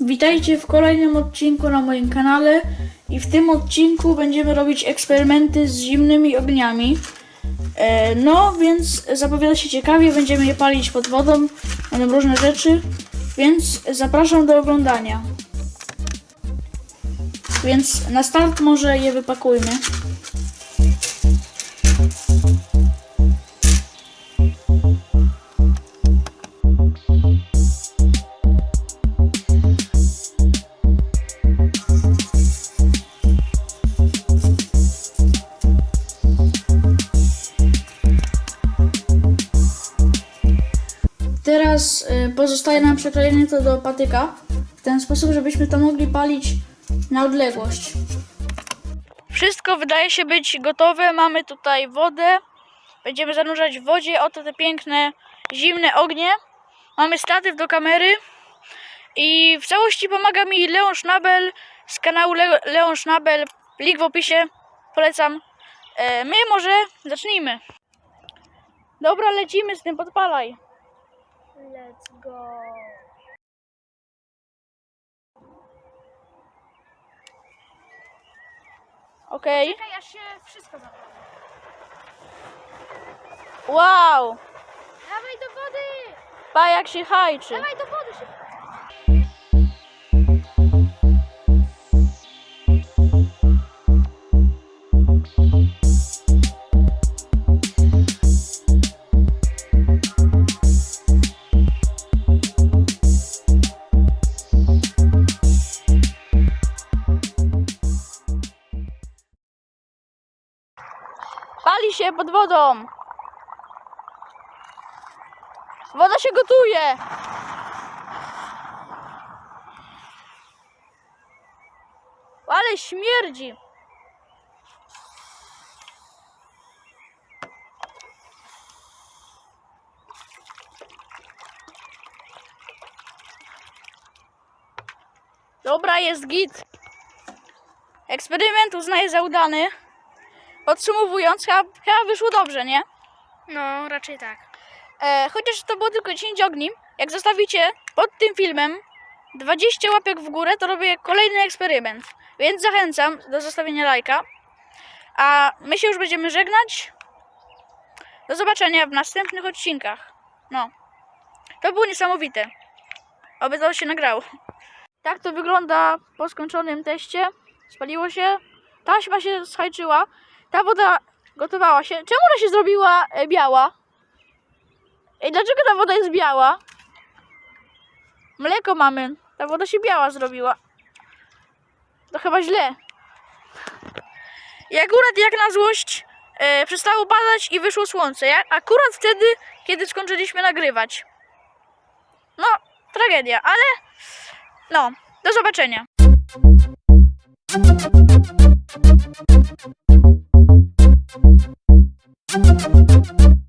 Witajcie w kolejnym odcinku na moim kanale i w tym odcinku będziemy robić eksperymenty z zimnymi ogniami. E, no, więc zapowiada się ciekawie, będziemy je palić pod wodą, będą różne rzeczy, więc zapraszam do oglądania. Więc na start może je wypakujmy. Teraz y, pozostaje nam przeklejenie to do patyka w ten sposób, żebyśmy to mogli palić na odległość. Wszystko wydaje się być gotowe. Mamy tutaj wodę. Będziemy zanurzać w wodzie. Oto te piękne, zimne ognie. Mamy statyw do kamery. I w całości pomaga mi Leon Schnabel z kanału Le- Leon Schnabel. Link w opisie. Polecam. E, my może zacznijmy. Dobra, lecimy z tym, podpalaj. Let's go. Okej. Czekaj, aż się wszystko zapali. Wow! Dawaj do wody! Pa jak się hajczy. Dawaj do wody się. Pali się pod wodą. Woda się gotuje. Ale śmierdzi. Dobra, jest git. Eksperyment uznaję za udany. Podsumowując, chyba, chyba wyszło dobrze, nie? No, raczej tak. E, chociaż to było tylko 10 ogni, jak zostawicie pod tym filmem 20 łapek w górę, to robię kolejny eksperyment. Więc zachęcam do zostawienia lajka. A my się już będziemy żegnać. Do zobaczenia w następnych odcinkach. No. To było niesamowite. Oby to się nagrało. Tak to wygląda po skończonym teście. Spaliło się. Taśma się schajczyła. Ta woda gotowała się. Czemu ona się zrobiła e, biała? Ej, dlaczego ta woda jest biała? Mleko mamy. Ta woda się biała zrobiła. To chyba źle. I akurat jak na złość e, przestało padać i wyszło słońce. Ja, akurat wtedy, kiedy skończyliśmy nagrywać. No, tragedia, ale no, do zobaczenia. Thank you.